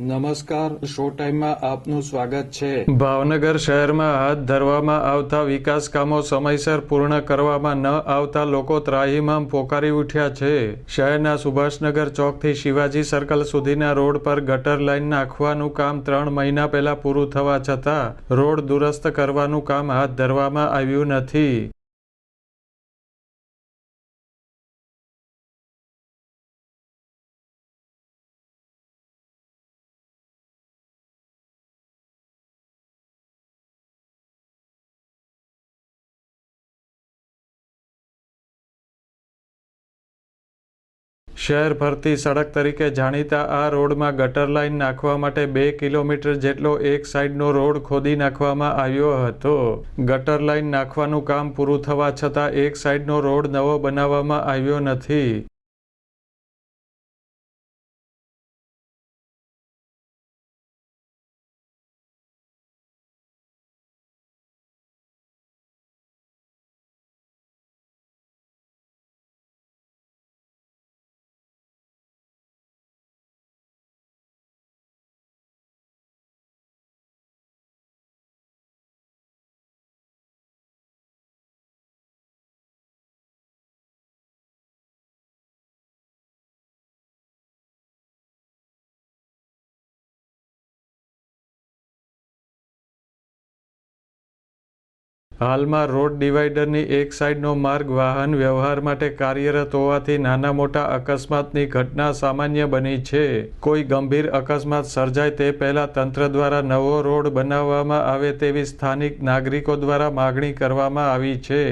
નમસ્કાર, શો ટાઈમમાં આપનું સ્વાગત છે. ભાવનગર શહેરમાં હાથ ધરવામાં આવતા વિકાસ કામો સમયસર પૂર્ણ કરવામાં ન આવતા લોકો ત્રાહિમામ પોકારી ઉઠ્યા છે. શહેરના સુભાષનગર ચોકથી શિવાજી સર્કલ સુધીના રોડ પર ગટર લાઇન નાખવાનું કામ ત્રણ મહિના પહેલા પૂરું થવા છતાં રોડ દુરસ્ત કરવાનું કામ હાથ ધરવામાં આવ્યું નથી. શહેર ભરતી સડક તરીકે જાણીતા આ રોડમાં ગટર લાઇન નાખવા માટે બે કિલોમીટર જેટલો એક સાઈડનો રોડ ખોદી નાખવામાં આવ્યો હતો. ગટર લાઇન નાખવાનું કામ પૂરું થવા છતાં એક સાઈડનો રોડ નવો બનાવવામાં આવ્યો નથી. હાલમાં રોડ ડિવાઈડરની એક સાઈડનો માર્ગ વાહન વ્યવહાર માટે કાર્યરત હોવાથી નાના મોટા અકસ્માતની ઘટના સામાન્ય બની છે. કોઈ ગંભીર અકસ્માત સર્જાય તે પહેલા તંત્ર દ્વારા નવો રોડ બનાવવામાં આવે તેવી સ્થાનિક નાગરિકો દ્વારા માગણી કરવામાં આવી છે.